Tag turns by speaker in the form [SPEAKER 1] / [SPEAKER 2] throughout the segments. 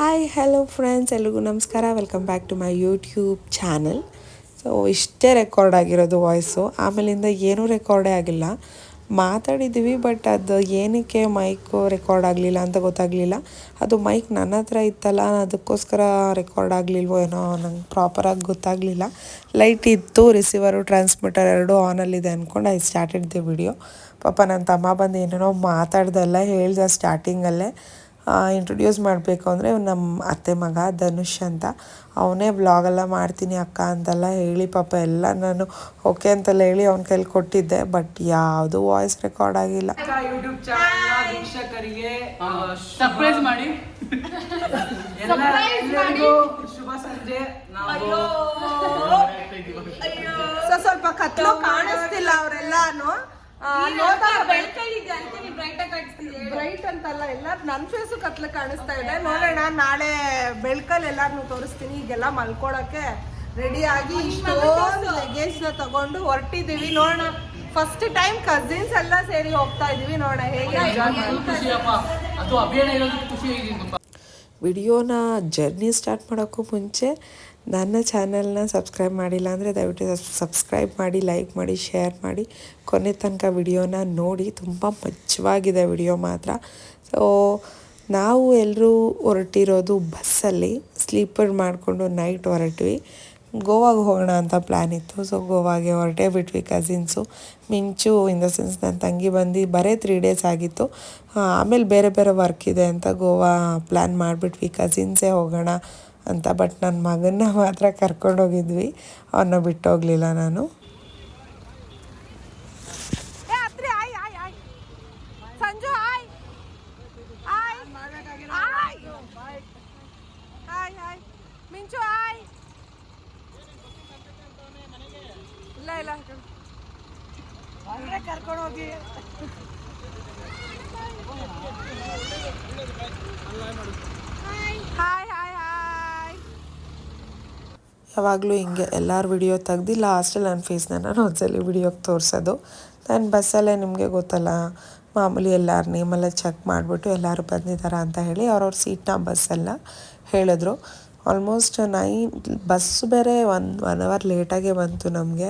[SPEAKER 1] Hi hello friends ಎಲ್ರಿಗೂ ನಮಸ್ಕಾರ. Welcome back to my YouTube channel so ಇಷ್ಟೇ record ಆಗಿರೋದು ವಾಯ್ಸು ಆಮೇಲಿಂದ ಏನೂ ರೆಕಾರ್ಡೇ ಆಗಿಲ್ಲ. ಮಾತಾಡಿದ್ದೀವಿ ಬಟ್ ಅದು ಏನಕ್ಕೆ ಮೈಕು ರೆಕಾರ್ಡ್ ಆಗಲಿಲ್ಲ ಅಂತ ಗೊತ್ತಾಗಲಿಲ್ಲ. ಅದು ಮೈಕ್ ನನ್ನ ಹತ್ರ ಇತ್ತಲ್ಲ, ಅದಕ್ಕೋಸ್ಕರ ರೆಕಾರ್ಡ್ ಆಗಲಿಲ್ವೋ ಏನೋ ನಂಗೆ ಪ್ರಾಪರಾಗಿ ಗೊತ್ತಾಗಲಿಲ್ಲ. ಲೈಟ್ ಇತ್ತು ರಿಸೀವರು ಟ್ರಾನ್ಸ್ಮಿಟರ್ ಎರಡೂ ಆನಲ್ಲಿದೆ ಅಂದ್ಕೊಂಡು ಐ ಸ್ಟಾರ್ಟೆಡ್ ದಿ ವಿಡಿಯೋ ಪಾಪ ನನ್ನ ತಮ್ಮ ಬಂದು ಏನೇನೋ ಮಾತಾಡ್ದಲ್ಲ, ಹೇಳ್ದೆ ಸ್ಟಾರ್ಟಿಂಗಲ್ಲೇ ಇಂಟ್ರೊಡ್ಯೂಸ್ ಮಾಡಬೇಕು ಅಂದರೆ ನಮ್ಮ ಅತ್ತೆ ಮಗ ಧನುಷ್ ಅಂತ. ಅವನೇ ಬ್ಲಾಗೆಲ್ಲ ಮಾಡ್ತೀನಿ ಅಕ್ಕ ಅಂತೆಲ್ಲ ಹೇಳಿ ಪಾಪ ಎಲ್ಲ ನಾನು ಓಕೆ ಅಂತೆಲ್ಲ ಹೇಳಿ ಅವನ ಕೈಲಿ ಕೊಟ್ಟಿದ್ದೆ ಬಟ್ ಯಾವುದು ವಾಯ್ಸ್ ರೆಕಾರ್ಡ್ ಆಗಿಲ್ಲ.
[SPEAKER 2] ಯೂಟ್ಯೂಬ್ ಚಾನಲ್ ವೀಕ್ಷಕರಿಗೆ
[SPEAKER 3] ಸರ್ಪ್ರೈಸ್ ಮಾಡಿ.
[SPEAKER 2] ಶುಭ ಸಂಜೆ.
[SPEAKER 1] ಸ್ವಲ್ಪ ಕತ್ಲು ಕಾಣಿಸ್ತಿಲ್ಲ ಅವರೆಲ್ಲಾನು. ಬ್ರೈಟ್ ಅಂತಲ್ಲ ಎಲ್ಲ ನನ್ ಫೇಸು ಕತ್ಲು ಕಾಣಿಸ್ತಾ ಇದೆ. ನೋಡೋಣ ನಾಳೆ ಬೆಳ್ಕಲ್ಲಿ ಎಲ್ಲಾರನ್ನು ತೋರಿಸ್ತೀನಿ. ಈಗೆಲ್ಲ ಮಲ್ಕೊಳಕ್ಕೆ ರೆಡಿ ಆಗಿ ಇಷ್ಟೊಂದು ಲಗೇಜ್ನ ತಗೊಂಡು ಹೊರಟಿದೀವಿ. ನೋಡೋಣ ಫಸ್ಟ್ ಟೈಮ್ ಕಸಿನ್ಸ್ ಎಲ್ಲ ಸೇರಿ ಹೋಗ್ತಾ ಇದೀವಿ. ನೋಡೋಣ ಹೇಗೆ
[SPEAKER 3] ಅದು ಅಭಿಯಾನ ಇರೋದು ಖುಷಿ ತುಂಬಾ
[SPEAKER 1] ವಿಡಿಯೋನ ಜರ್ನಿ ಸ್ಟಾರ್ಟ್ ಮಾಡೋಕ್ಕೂ ಮುಂಚೆ ನನ್ನ ಚಾನೆಲ್ನ ಸಬ್ಸ್ಕ್ರೈಬ್ ಮಾಡಿಲ್ಲ ಅಂದರೆ ದಯವಿಟ್ಟು ಸಬ್ಸ್ಕ್ರೈಬ್ ಮಾಡಿ, ಲೈಕ್ ಮಾಡಿ, ಶೇರ್ ಮಾಡಿ. ಕೊನೆ ತನಕ ವಿಡಿಯೋನ ನೋಡಿ. ತುಂಬ ಮಚ್ಚವಾಗಿದೆ ವಿಡಿಯೋ ಮಾತ್ರ. ಸೊ, ನಾವು ಎಲ್ಲರೂ ಹೊರಟಿರೋದು ಬಸ್ಸಲ್ಲಿ. ಸ್ಲೀಪರ್ ಮಾಡಿಕೊಂಡು ನೈಟ್ ಹೊರಟ್ವಿ. ಗೋವಾಗೆ ಹೋಗೋಣ ಅಂತ ಪ್ಲ್ಯಾನ್ ಇತ್ತು. ಸೊ ಗೋವಾಗೆ ಹೊರಟೇ ಬಿಟ್ವಿ ಕಸಿನ್ಸು. ಮಿಂಚು ಇನ್ ದ ಸೆನ್ಸ್ ನನ್ನ ತಂಗಿ ಬಂದು ಬರೇ ತ್ರೀ ಡೇಸ್ ಆಗಿತ್ತು. ಆಮೇಲೆ ಬೇರೆ ಬೇರೆ ವರ್ಕ್ ಇದೆ ಅಂತ ಗೋವಾ ಪ್ಲ್ಯಾನ್ ಮಾಡಿಬಿಟ್ವಿ. ಕಸಿನ್ಸೇ ಹೋಗೋಣ ಅಂತ ಬಟ್ ನನ್ನ ಮಗನ್ನ ಮಾತ್ರ ಕರ್ಕೊಂಡೋಗಿದ್ವಿ. ಅವನ್ನ ಬಿಟ್ಟೋಗಲಿಲ್ಲ ನಾನು Sanju hi hi hi hi hi Minchu hi ಇಲ್ಲ ಅಂದ್ರೆ ಕರ್ಕೊಂಡು ಹೋಗಿ. ಯಾವಾಗಲೂ ಹಿಂಗೆ ಎಲ್ಲರ ವಿಡಿಯೋ ತೆಗ್ದು ಲಾಸ್ಟಲ್ಲಿ ನನ್ನ ಫೇಸ್ನ ನಾನು ಒಂದ್ಸಲಿ ವಿಡಿಯೋಗೆ ತೋರಿಸೋದು. ನಾನು ಬಸ್ಸಲ್ಲೇ ನಿಮಗೆ ಗೊತ್ತಲ್ಲ, ಮಾಮೂಲಿ ಎಲ್ಲರ ನೇಮೆಲ್ಲ ಚೆಕ್ ಮಾಡಿಬಿಟ್ಟು ಎಲ್ಲರೂ ಬಂದಿದ್ದಾರೆ ಅಂತ ಹೇಳಿ ಅವ್ರವ್ರ ಸೀಟ್ನ ಬಸ್ಸೆಲ್ಲ ಹೇಳಿದ್ರು. ಆಲ್ಮೋಸ್ಟ್ ನೈನ್ ಬಸ್ ಬೇರೆ ಒನ್ ಒನ್ ಅವರ್ ಲೇಟಾಗೆ ಬಂತು ನಮಗೆ.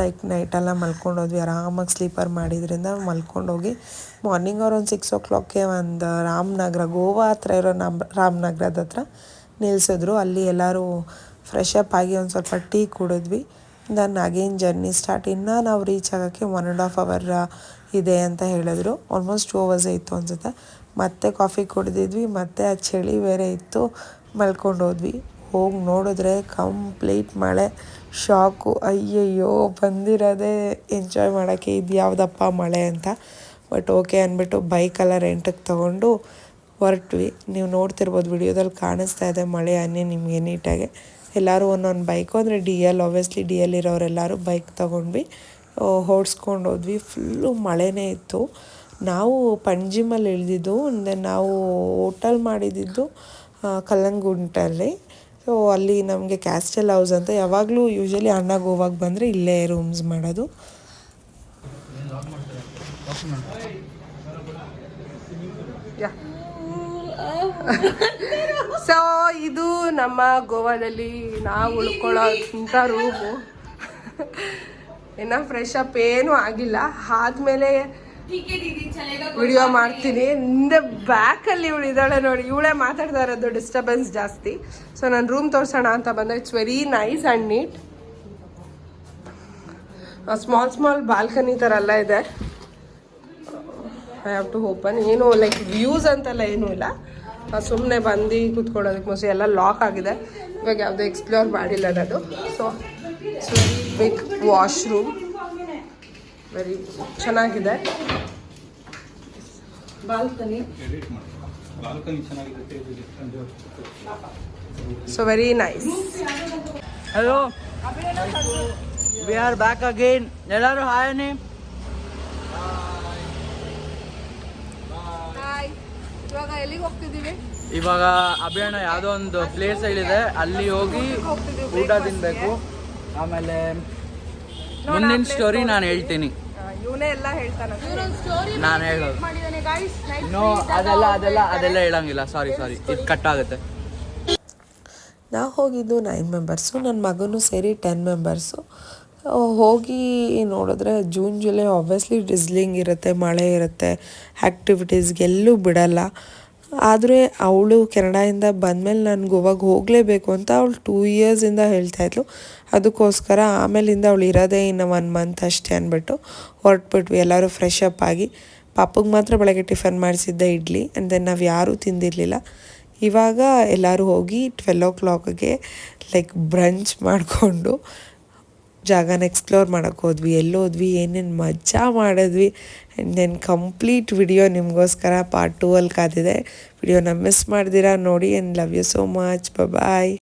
[SPEAKER 1] ಲೈಕ್ ನೈಟೆಲ್ಲ ಮಲ್ಕೊಂಡು ಹೋದ್ವಿ. ಆರಾಮಾಗಿ ಸ್ಲೀಪರ್ ಮಾಡಿದ್ರಿಂದ ಮಲ್ಕೊಂಡೋಗಿ ಮಾರ್ನಿಂಗ್ ಅವ್ರು ಒಂದು ಸಿಕ್ಸ್ ಓ ಕ್ಲಾಕ್ಗೆ ಒಂದು ರಾಮನಗರ, ಗೋವಾ ಹತ್ರ ಇರೋ ನಮ್ಮ ರಾಮನಗರದ ಹತ್ರ ನಿಲ್ಲಿಸಿದ್ರು ಅಲ್ಲಿ ಎಲ್ಲರೂ ಫ್ರೆಶ್ ಅಪ್ ಆಗಿ ಒಂದು ಸ್ವಲ್ಪ ಟೀ ಕುಡಿದ್ವಿ. ದನ್ ಅಗೇನ್ ಜರ್ನಿ ಸ್ಟಾರ್ಟ್ ಇನ್ನೂ ನಾವು ರೀಚ್ ಆಗೋಕ್ಕೆ ಒನ್ ಆ್ಯಂಡ್ ಹಾಫ್ ಅವರ್ ಇದೆ ಅಂತ ಹೇಳಿದ್ರು. ಆಲ್ಮೋಸ್ಟ್ ಟೂ ಅವರ್ಸ್ ಇತ್ತು ಅನ್ಸುತ್ತೆ. ಮತ್ತೆ ಕಾಫಿ ಕುಡಿದಿದ್ವಿ. ಮತ್ತೆ ಆ ಚಳಿ ಬೇರೆ ಇತ್ತು. ಮಲ್ಕೊಂಡು ಹೋದ್ವಿ. ಹೋಗಿ ನೋಡಿದ್ರೆ ಕಂಪ್ಲೀಟ್ ಮಳೆ ಶಾಕು ಅಯ್ಯಯ್ಯೋ, ಬಂದಿರೋದೇ ಎಂಜಾಯ್ ಮಾಡೋಕ್ಕೆ ಇದು ಯಾವುದಪ್ಪ ಮಳೆ ಅಂತ. ಬಟ್ ಓಕೆ ಅಂದ್ಬಿಟ್ಟು ಬೈಕೆಲ್ಲ ರೆಂಟಿಗೆ ತೊಗೊಂಡು ಹೊರಟ್ವಿ. ನೀವು ನೋಡ್ತಿರ್ಬೋದು ವಿಡಿಯೋದಲ್ಲಿ ಕಾಣಿಸ್ತಾ ಇದೆ ಮಳೆ ಅನ್ನಿ ನಿಮಗೆ ನೀಟಾಗಿ ಎಲ್ಲರೂ ಒಂದೊಂದು ಬೈಕು ಅಂದರೆ D L obviously D L ಇರೋರೆಲ್ಲರೂ bike ತೊಗೊಂಡ್ವಿ. ಓಡಿಸ್ಕೊಂಡು ಹೋದ್ವಿ. ಫುಲ್ಲು ಮಳೆನೇ ಇತ್ತು. ನಾವು ಪಂಜಿಮಲ್ಲಿ ಇಳಿದಿದ್ದು ದೆನ್ ನಾವು ಹೋಟೆಲ್ ಮಾಡಿದ್ದು ಕಲ್ಲಂಗುಂಟಲ್ಲಿ. ಸೊ ಅಲ್ಲಿ ನಮಗೆ ಕ್ಯಾಸ್ಟಲ್ ಹೌಸ್ ಅಂತ ಯಾವಾಗಲೂ ಯೂಶಲಿ ಅಣ್ಣ ಗೋವಾಗ ಬಂದರೆ ಇಲ್ಲೇ ರೂಮ್ಸ್ ಮಾಡೋದು. ಸೊ ಇದು ನಮ್ಮ ಗೋವಾದಲ್ಲಿ ನಾವು ಉಳ್ಕೊಳ್ಳೋಂಥ ರೂಮು ಇನ್ನು ಫ್ರೆಶ್ ಅಪ್ ಏನೂ ಆಗಿಲ್ಲ. ಆದ್ಮೇಲೆ ವಿಡಿಯೋ ಮಾಡ್ತೀನಿ. ಹಿಂದೆ ಬ್ಯಾಕಲ್ಲಿ ಇವಳು ಇದ್ದಾಳೆ ನೋಡಿ. ಇವಳೇ ಮಾತಾಡ್ತಾ ಇರೋದು ಡಿಸ್ಟರ್ಬೆನ್ಸ್ ಜಾಸ್ತಿ. ಸೊ ನಾನು ರೂಮ್ ತೋರಿಸೋಣ ಅಂತ ಬಂದೆ. It's very nice and neat small small balcony ಥರ ಎಲ್ಲ ಇದೆ. ಐ ಹ್ಯಾವ್ ಟು ಓಪನ್ ಏನು ಲೈಕ್ ವ್ಯೂಸ್ ಅಂತೆಲ್ಲ ಏನೂ ಇಲ್ಲ. ಸುಮ್ಮನೆ ಬಂದು ಕೂತ್ಕೊಳ್ಳೋದಕ್ಕೆ ಮೋಸ್ಟ್ಲಿ ಎಲ್ಲ ಲಾಕ್ ಆಗಿದೆ. ಇವಾಗ ಯಾವುದೋ ಎಕ್ಸ್ಪ್ಲೋರ್ ಮಾಡಿಲ್ಲ ಅನ್ನೋದು so it's very big washroom very ಚೆನ್ನಾಗಿದೆ. Balcony. So very nice
[SPEAKER 3] hello we are back again ಎಲ್ಲರೂ ಹಾಯನೇ
[SPEAKER 1] ಹಾಯ್ ಇವಾಗ ಎಲ್ಲಿಗೆ ಹೋಗ್ತಿದ್ದೀವಿ?
[SPEAKER 3] ಇವಾಗ ಅಭಿಯಾನ ಯಾವುದೋ ಒಂದು ಪ್ಲೇಸ್ ಹೇಳಿದೆ ಅಲ್ಲಿ ಹೋಗಿ ಊಟ ತಿನ್ಬೇಕು. ಆಮೇಲೆ ಮುಂದಿನ ಸ್ಟೋರಿ ನಾನು ಹೇಳ್ತೀನಿ.
[SPEAKER 1] ಇವನೇ ಎಲ್ಲ ಹೇಳ್ತಾನೆ.
[SPEAKER 3] ನಾನು ಹೇಳೋದು. ನೋ ಅದೆಲ್ಲ ಅದೆಲ್ಲ ಅದೆಲ್ಲ ಹೇಳಂಗಿಲ್ಲ. ಸಾರಿ ಸಾರಿ ಇದು ಕಟ್ ಆಗುತ್ತೆ.
[SPEAKER 1] ನಾವು ಹೋಗಿದ್ದು ನೈನ್ ಮೆಂಬರ್ಸು ನನ್ನ ಮಗನೂ ಸೇರಿ ಟೆನ್ ಮೆಂಬರ್ಸು ಹೋಗಿ ನೋಡಿದ್ರೆ ಜೂನ್ ಜುಲೈ ಆಬ್ವಿಯಸ್ಲಿ ಡಿಸ್ಲಿಂಗ್ ಇರುತ್ತೆ ಮಳೆ ಇರುತ್ತೆ ಆ್ಯಕ್ಟಿವಿಟೀಸ್ಗೆಲ್ಲೂ ಬಿಡಲ್ಲ. ಆದರೆ ಅವಳು ಕೆನಡಾಯಿಂದ ಬಂದಮೇಲೆ ನಾನು ಗೋವಾಗ ಹೋಗಲೇಬೇಕು ಅಂತ ಅವಳು ಟೂ ಇಯರ್ಸಿಂದ ಹೇಳ್ತಾಯಿದ್ಲು ಅದಕ್ಕೋಸ್ಕರ ಆಮೇಲಿಂದ ಅವಳು ಇರೋದೇ ಇನ್ನು ಒನ್ ಮಂತ್ ಅಷ್ಟೇ ಅಂದ್ಬಿಟ್ಟು ಹೊರಟ್ಬಿಟ್ವಿ, ಎಲ್ಲರೂ ಫ್ರೆಶ್ ಅಪ್ ಆಗಿ. ಪಾಪಗೆ ಮಾತ್ರ ಬೆಳಗ್ಗೆ ಟಿಫನ್ ಮಾಡಿಸಿದ್ದೆ ಇಡ್ಲಿ ಆ್ಯಂಡ್ ದೆನ್ ನಾವು ಯಾರೂ ತಿಂದಿರಲಿಲ್ಲ. ಇವಾಗ ಎಲ್ಲರೂ ಹೋಗಿ ಟ್ವೆಲ್ ಓ ಕ್ಲಾಕ್ಗೆ ಲೈಕ್ ಬ್ರಂಚ್ ಮಾಡಿಕೊಂಡು ಜಾಗನ ಎಕ್ಸ್ಪ್ಲೋರ್ ಮಾಡೋಕ್ಕೆ ಹೋದ್ವಿ, ಎಲ್ಲೋದ್ವಿ, ಏನೇನು ಮಜಾ ಮಾಡಿದ್ವಿ. ಆ್ಯಂಡ್ ದೆನ್ ಕಂಪ್ಲೀಟ್ ವಿಡಿಯೋ ನಿಮಗೋಸ್ಕರ ಪಾರ್ಟ್ ಟೂ ಅಲ್ಲಿ ಕಾದಿದೆ. ವಿಡಿಯೋನ ಮಿಸ್ ಮಾಡಿದಿರಾ, ನೋಡಿ and love you so much bye